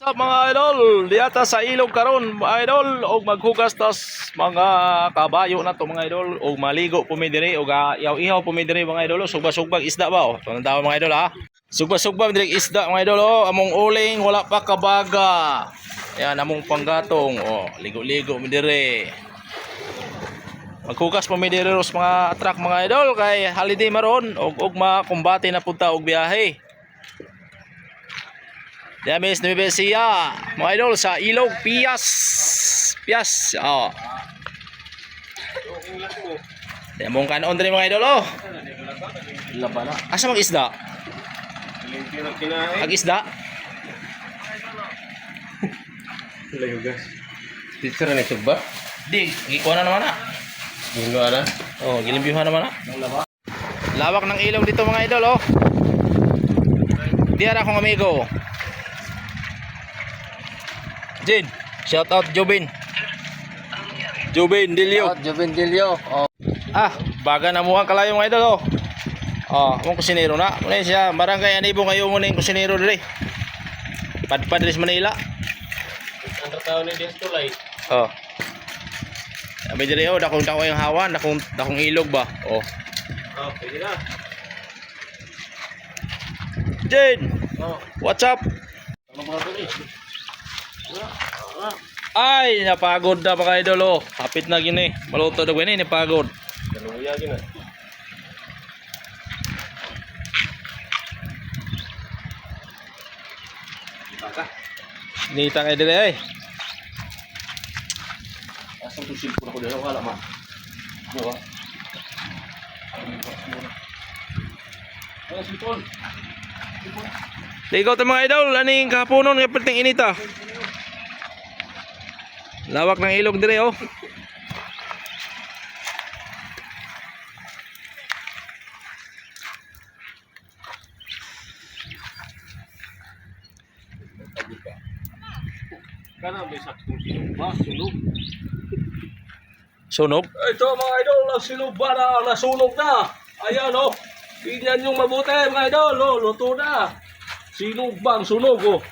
Sa mga idol, diata sa ilog karon mga idol og maghugas tas mga kabayo na to mga idol og maligo pumidiri og ihaw-ihaw pumidiri mga idol sugba-sugbag isda ba oh. Tunan daw mga idol ha. Sugba-sugbag diri isda mga idol oh, among uling wala pa kabaga. Yan among panggatong oh, ligo-ligo midiri. Maghugas pumidiri ros mga truck mga idol kay holiday maron og og makumbati na punta og biyahe. Damis na siya. Mga idol sa Ilog Pias. Pias. Oh. Demong kanon diri mga idol oh. Laban na. Asa mag isda? Mag isda? Layo gas. Teacher na sugba. Di, gikuha na naman na. Gulo na. Oh, gilimbyuhan naman na. Lawak ng ilog dito mga idol oh. Diyan akong amigo. Jin, shout out Jobin. Jobin Dilio. Oh, Juvendilio. Oh. Ah, baga na mukhang kalayo mga idol oh. Oh, mong kusinero na. Muna siya, barangay Anibo ngayon muna yung kusinero diri. Padpad Manila. Ang tao ni Desto Light. Oh. Sabi diri oh, dakong dako yung hawan, dakong dakong ilog ba. Oh. Oh, pwede na. Jin, Oh, what's up? ano ba ni? Ay, napagod na mga idol oh. Kapit na gini. Maluto na gini, napagod. Kaluya. Baka. Nita kay diri ay. Asam tu silpo na ko dito wala ma. Diba? Ano silpon? Ligaw ta mga idol, aning kahaponon nga perting inita. Lawak ng ilog dire oh. Kana may saktong sinumba, sunog. Sunog. Ito mga idol, nasunog ba na? Nasunog na. Ayan oh. Tingnan yung mabuti mga idol. Oh, luto na. Sinog bang sunog oh.